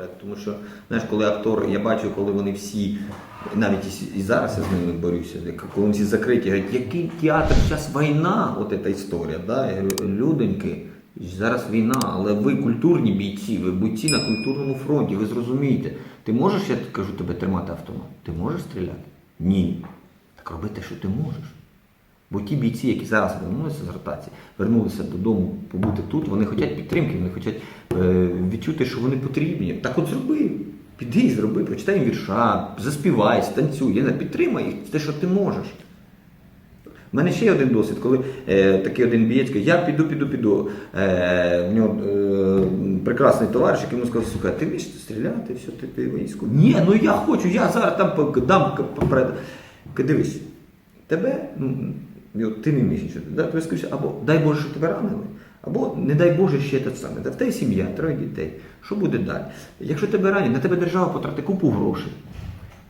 вперед. Тому що, знаєш, коли актори, я бачу, коли вони всі, навіть і, зараз я з ними борюся, коли вони всі закриті, говорять, який театр, зараз війна, от ця історія. Да? Я говорю, людоньки, зараз війна, але ви культурні бійці, ви бійці на культурному фронті, ви зрозумієте. Ти можеш, я кажу, тебе тримати автомат? Ти можеш стріляти? Ні. Так роби те, що ти можеш. Бо ті бійці, які зараз вернулися з ротації, вернулися додому побути тут, вони хочуть підтримки, вони хочуть е, відчути, що вони потрібні. Так от зроби. Піди і зроби, прочитай їм вірша, заспівай, станцюй, підтримай їх, те, що ти можеш. У мене ще є один досвід, коли е, такий один бієць каже, я піду, піду, піду. Е, в нього е, прекрасний товариш, який йому сказав, сука, ти вмієш стріляти, все, ти, ти військо. Ні, ну я хочу, я зараз там дам Дивись, тебе, ну, ти не вмієш нічого. Да? Тобі скажуть, або дай Боже, що тебе ранили, або не дай Боже ще те саме. Та в тебе сім'я, троє дітей. Що буде далі? Якщо тебе ранять, на тебе держава потратить купу грошей.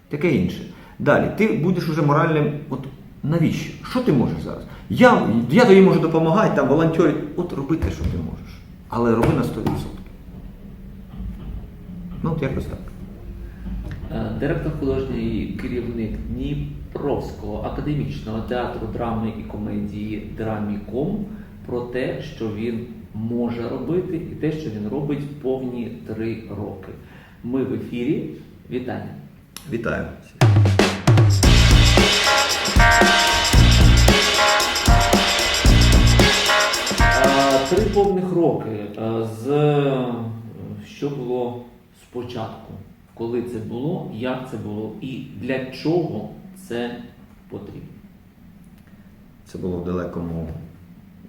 Таке інше. Далі, ти будеш уже моральним. От навіщо? Що ти можеш зараз? Я, я тобі можу допомагати, там волонтерить. От роби те, що ти можеш. Але роби на 100%. Ну, от якось так. Е, Директор художній керівник Дніпровського академічного театру драми і комедії Драміком про те, що він може робити, і те, що він робить повні три роки. Ми в ефірі. Вітання. Вітаю. Е, Три повних роки. Е, З е, що було спочатку, коли це було, як це було і для чого це потрібно. Це було в далекому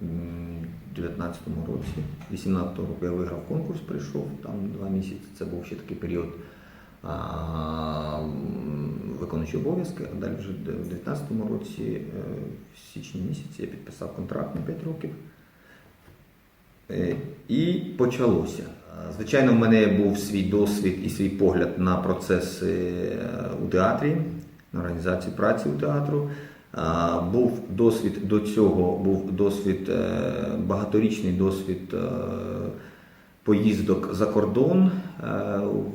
м, 19-му році. 18-го року я виграв конкурс, прийшов там два місяці. Це був ще такий період м, обов'язки, а далі вже в 19-му році, е, в січні місяці, я підписав контракт на 5 років. Е, І почалося. Звичайно, в мене був свій досвід і свій погляд на процеси е, у театрі, на організацію праці у театру. Був досвід до цього, був досвід, е, багаторічний досвід е, поїздок за кордон е,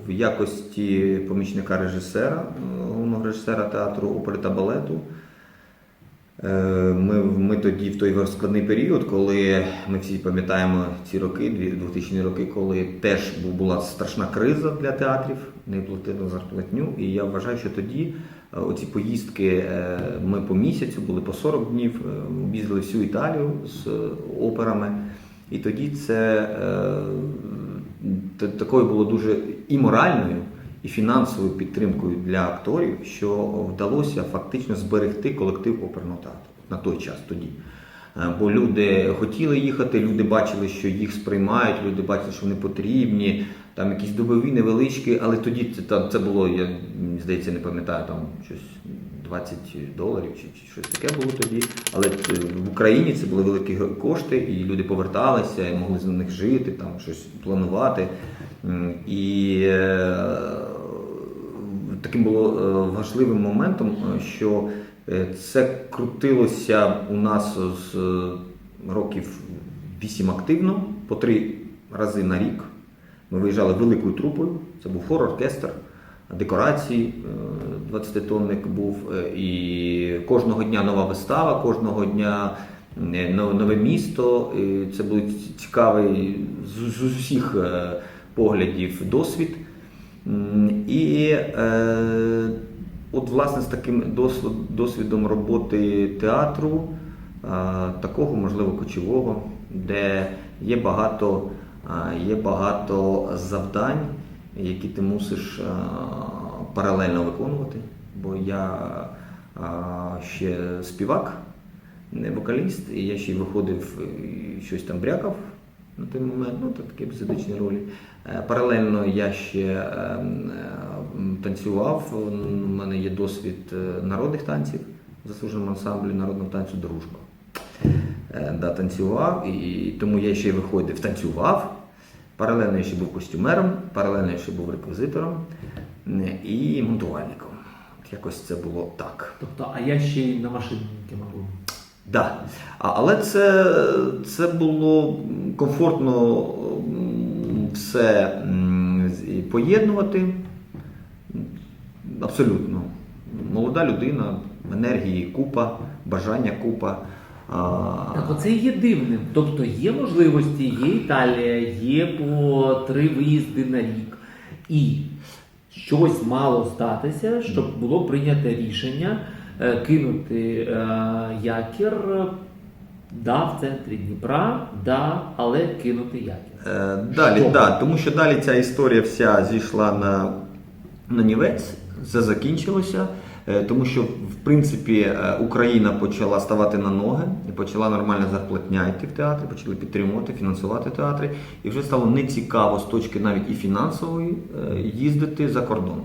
в якості помічника режисера, головного режисера театру опери та балету. Ми, ми тоді в той складний період, коли ми всі пам'ятаємо ці роки, 2000 роки, коли теж була страшна криза для театрів, не платили зарплатню. І я вважаю, що тоді оці поїздки е, ми по місяцю були по 40 днів, е, об'їздили всю Італію з е, операми. І тоді це е, такою було дуже і моральною, і фінансовою підтримкою для акторів, що вдалося фактично зберегти колектив оперного театру на той час тоді. Е, Бо люди хотіли їхати, люди бачили, що їх сприймають, люди бачили, що вони потрібні, там якісь добові невеличкі, але тоді це, це було, я здається, не пам'ятаю, там щось 20 доларів чи, чи щось таке було тоді. Але е, в Україні це були великі кошти, і люди поверталися, і могли за них жити, там щось планувати. І е, таким було важливим моментом, що це крутилося у нас з е, років 8 активно, по три рази на рік. Ми виїжджали великою трупою, це був хор-оркестр, декорації, 20-тонник був, е, і кожного дня нова вистава, кожного дня е, нове місто. Це був цікавий з, усіх е, поглядів досвід. І е, от, власне, з таким досвідом роботи театру, е, такого, можливо, кочового, де є багато, е, є багато завдань, які ти мусиш е, паралельно виконувати. Бо я ще співак, не вокаліст, і я ще й виходив і щось там брякав на той момент, ну так такі епізодичні ролі. Е, Паралельно я ще е, е, танцював. У мене є досвід народних танців в заслуженому ансамблі народного танцю Дружба. Да, танцював, і тому я ще й виходив, танцював. Паралельно я ще був костюмером, паралельно я ще був реквізитором і монтувальником. Якось це було так. Тобто, а я ще й на машинки можу. Да. Але це, це було комфортно все поєднувати. Абсолютно. Молода людина, енергії купа, бажання купа. Так оце є дивним. Тобто є можливості, є Італія, є по три виїзди на рік. І щось мало здатися, щоб було прийнято рішення кинути е, якір. е, Да, в центрі Дніпра, да, але кинути якір. Е, Далі, Що? да, тому що далі ця історія вся зійшла на, на нівець, все закінчилося. Е, Тому що, в принципі, е, Україна почала ставати на ноги і почала нормальна зарплатня йти в театри, почали підтримувати, фінансувати театри. І вже стало нецікаво з точки навіть і фінансової е, їздити за кордон.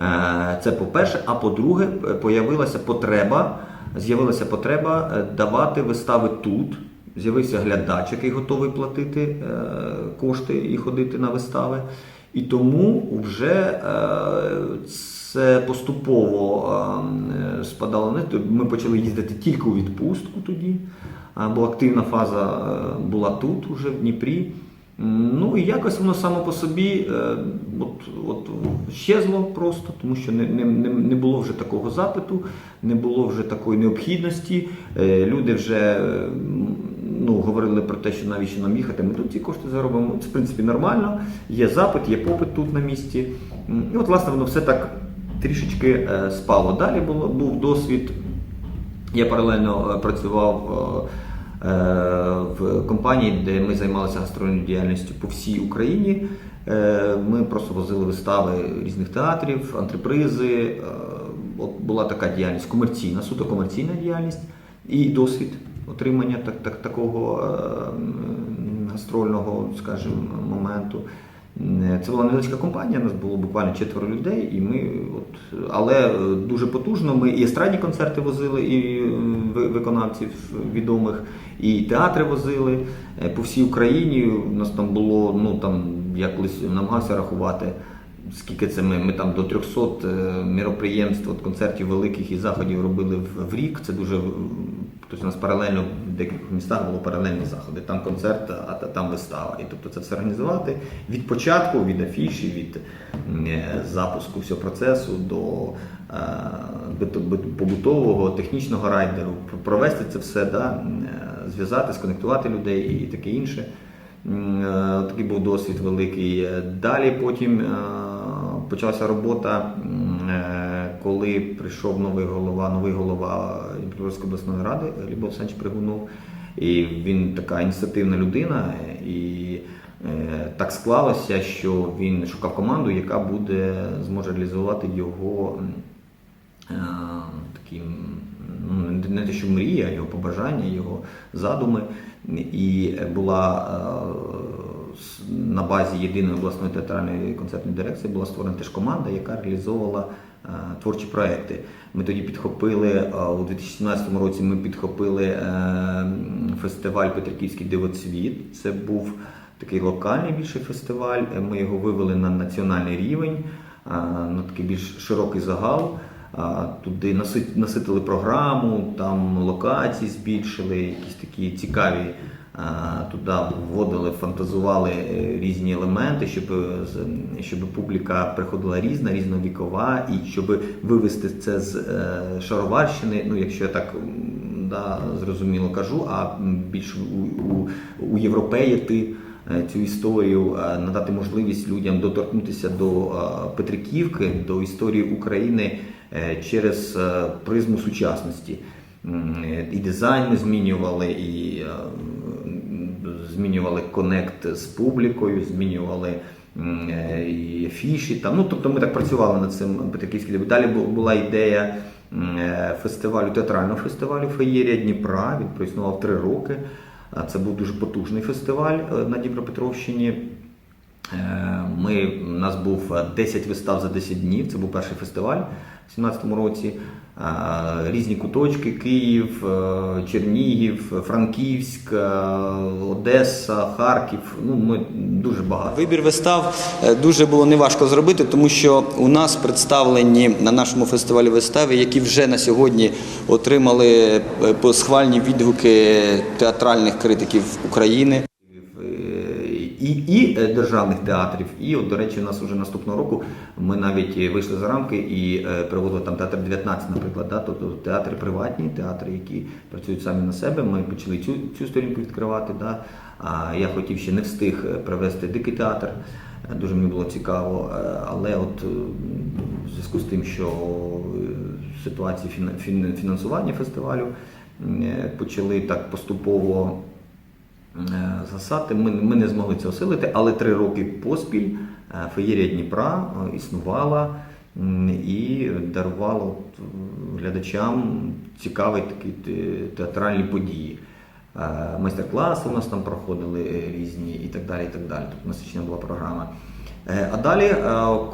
Е, Це по-перше. А по-друге, появилася потреба, з'явилася потреба е, давати вистави тут. З'явився глядач, який готовий платити е, кошти і ходити на вистави. І тому вже це поступово е, спадало. не Ми почали їздити тільки у відпустку тоді, бо активна фаза була тут, уже в Дніпрі. Ну і якось воно само по собі е, от, от, щезло просто, тому що не, не, не, було вже такого запиту, не було вже такої необхідності. Е, Люди вже е, ну, говорили про те, що навіщо нам їхати, ми тут ці кошти заробимо. Це в принципі нормально. Є запит, є попит тут на місці. І от, власне, воно все так трішечки спало. Далі було, був досвід. Я паралельно працював в компанії, де ми займалися гастрольною діяльністю по всій Україні. Е, Ми просто возили вистави різних театрів, антрепризи. Е, От була така діяльність комерційна, суто комерційна діяльність і досвід отримання так, так, такого е, гастрольного, скажімо, моменту. Е, Це була невеличка компанія, нас було буквально четверо людей, і ми, от, але е, дуже потужно. Ми і естрадні концерти возили, і ви- виконавців відомих, і театри возили е, по всій Україні. У нас там було, ну там я колись намагався рахувати. Скільки це ми? Ми там до 300 е, міроприємств, от концертів великих і заходів робили в, рік. Це дуже тобто у нас паралельно в декількох містах було паралельні заходи. Там концерт, а там вистава. І тобто це все організувати від початку, від афіші, від е, запуску всього процесу до е, побутового, технічного райдеру, провести це все, да, е, зв'язати, сконектувати людей і таке інше. Такий був досвід великий. Далі потім почалася робота, коли прийшов новий голова, новий голова Дніпропетровської обласної ради Любов Олександрович Пригунов. І він така ініціативна людина, і е, так склалося, що він шукав команду, яка буде зможе реалізувати його е, такі, ну, не- те, що мрія, його побажання, його задуми. І була е, на базі єдиної обласної театральної концертної дирекції була створена теж команда, яка реалізовувала творчі проекти. Ми тоді підхопили е, у 2017 році. Ми підхопили е, фестиваль Петриківський дивоцвіт. Це був такий локальний більший фестиваль. Е, Ми його вивели на національний рівень, е, на такий більш широкий загал. Туди наситили програму, там локації збільшили, якісь такі цікаві. А, Туди вводили, фантазували е, різні елементи, щоб, е, щоб публіка приходила різна, різновікова, і щоб вивести це з е, шароварщини. Ну, якщо я так да, зрозуміло кажу, а більш у, у, у європеїти е, цю історію, е, надати можливість людям доторкнутися до е, Петриківки, до історії України е, через е, призму сучасності. Е, І дизайн змінювали, і е, змінювали конект з публікою, змінювали е, і афіші. Там. Ну, тобто ми так працювали над цим Петриківським. дебют. Далі була ідея е, фестивалю, театрального фестивалю Феєрія Дніпра. Він проіснував три роки. Це був дуже потужний фестиваль е, на Дніпропетровщині. Ми, у нас був е, 10 вистав за 10 днів. Це був перший фестиваль 2017 році. Е, Різні куточки: Київ, е, Чернігів, Франківськ, е, Одеса, Харків. Ну, ми дуже багато. Вибір вистав дуже було неважко зробити, тому що у нас представлені на нашому фестивалі вистави, які вже на сьогодні отримали схвальні відгуки театральних критиків України. І, і е, державних театрів. І, от, до речі, у нас вже наступного року ми навіть е, вийшли за рамки і е, приводили там театр 19, наприклад. Да? Тобто театри приватні, театри, які працюють самі на себе. Ми почали цю, цю сторінку відкривати. Да? А я хотів ще не встиг привести дикий театр. Дуже мені було цікаво, але от в зв'язку з тим, що ситуація фінансування фестивалю почали так поступово е, засати. Ми, ми не змогли це осилити, але три роки поспіль е, феєрія Дніпра е, існувала і дарувала глядачам цікаві такі театральні події. Майстер-класи у нас там проходили різні і так далі. і так далі. Тобто насичена була програма. Е, А далі, е,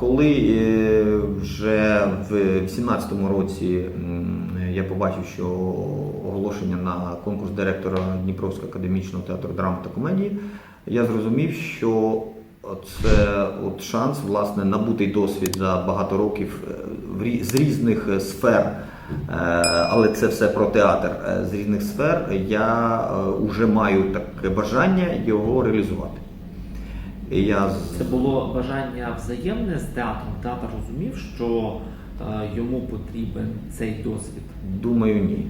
коли е, вже в 2018 році я побачив, що оголошення на конкурс директора Дніпровського академічного театру драми та комедії, я зрозумів, що це от шанс власне набутий досвід за багато років з різних сфер. Але це все про театр з різних сфер. Я вже маю таке бажання його реалізувати. І я Це було бажання взаємне з театром. Театр розумів, що е, йому потрібен цей досвід. думаю, ні.